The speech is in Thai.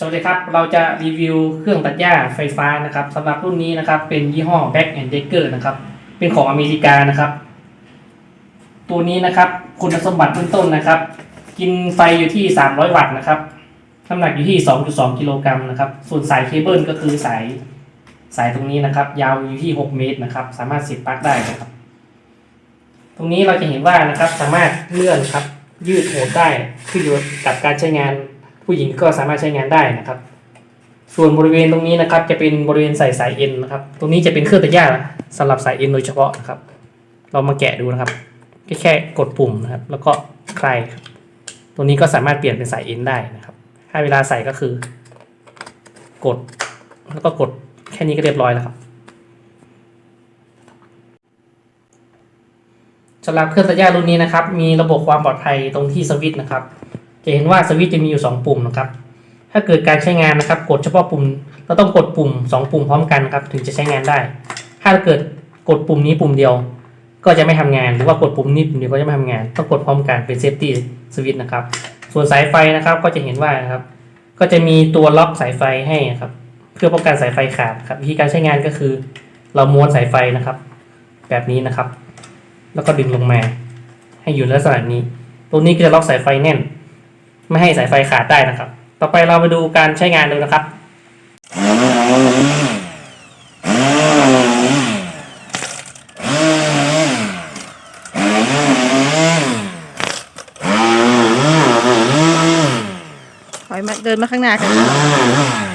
สวัสดีครับ เราจะรีวิวเครื่องตัดหญ้าไฟฟ้านะครับสำหรับรุ่นนี้นะครับ เป็นยี่ห้อ Back and Decker นะครับ เป็นของอเมริกานะครับ ตัวนี้นะครับ คุณสมบัติเบื้องต้นนะครับ กินไฟอยู่ที่ 300 วัตต์นะครับน้ำหนักอยู่ที่ 2.2 กิโลกรัมนะครับ ส่วนสายเคเบิลก็คือสายสายตรงนี้นะครับ ยาวอยู่ที่ 6 เมตรนะครับ สามารถเสียบปลั๊กได้นะครับ ตรงนี้เราจะเห็นว่านะครับ สามารถเลื่อนครับ ยืดโหดได้ขึ้นอยู่กับการใช้งาน ผู้หญิงก็สามารถใช้งานได้นะครับ ส่วนบริเวณตรงนี้นะครับ จะเป็นบริเวณใส่สายเอ็นนะครับ ตรงนี้จะเป็นเครื่องตัดหญ้าสำหรับสายเอ็นโดยเฉพาะนะครับ เรามาแกะดูนะครับแค่แค่กดปุ่มนะครับ แล้วก็คลายครับตัวนี้ก็สามารถเปลี่ยนเป็นสายเอ็นได้นะครับ ถ้าเวลาใส่ก็คือ กด แล้วก็กดแค่นี้ก็เรียบร้อยแล้วครับสำหรับเครื่องตัดหญ้ารุ่นนี้นะครับ มีระบบความปลอดภัยตรงที่สวิตช์นะครับ จะเห็นว่าสวิตช์จะมีอยู่ 2 ปุ่มนะครับ ถ้าเกิดการใช้งานนะครับ กดเฉพาะปุ่ม เราต้องกดปุ่ม 2 ปุ่มพร้อมกันนะครับ ถึงจะใช้งานได้ ถ้าเกิดกดปุ่มนี้ปุ่มเดียว ก็จะไม่ทำงาน หรือว่ากดปุ่มนี้ปุ่มเดียวก็จะไม่ทำงาน ต้องกดพร้อมกันเป็นเซฟตี้สวิตช์นะครับ ส่วนสายไฟนะครับ ก็จะเห็นว่านะครับ ก็จะมีตัวล็อกสายไฟให้นะครับ เพื่อป้องกันสายไฟขาดครับ วิธีการใช้งานก็คือ เราม้วนสายไฟนะครับ แบบนี้นะครับ แล้วก็ดึงลงมา ให้อยู่ในลักษณะนี้ ตรงนี้ก็จะล็อกสายไฟแน่น ไม่ให้สายไฟขาดได้นะครับ ต่อไปเราไปดูการใช้งานดูนะครับ ถอยมาเดินมาข้างหน้ากัน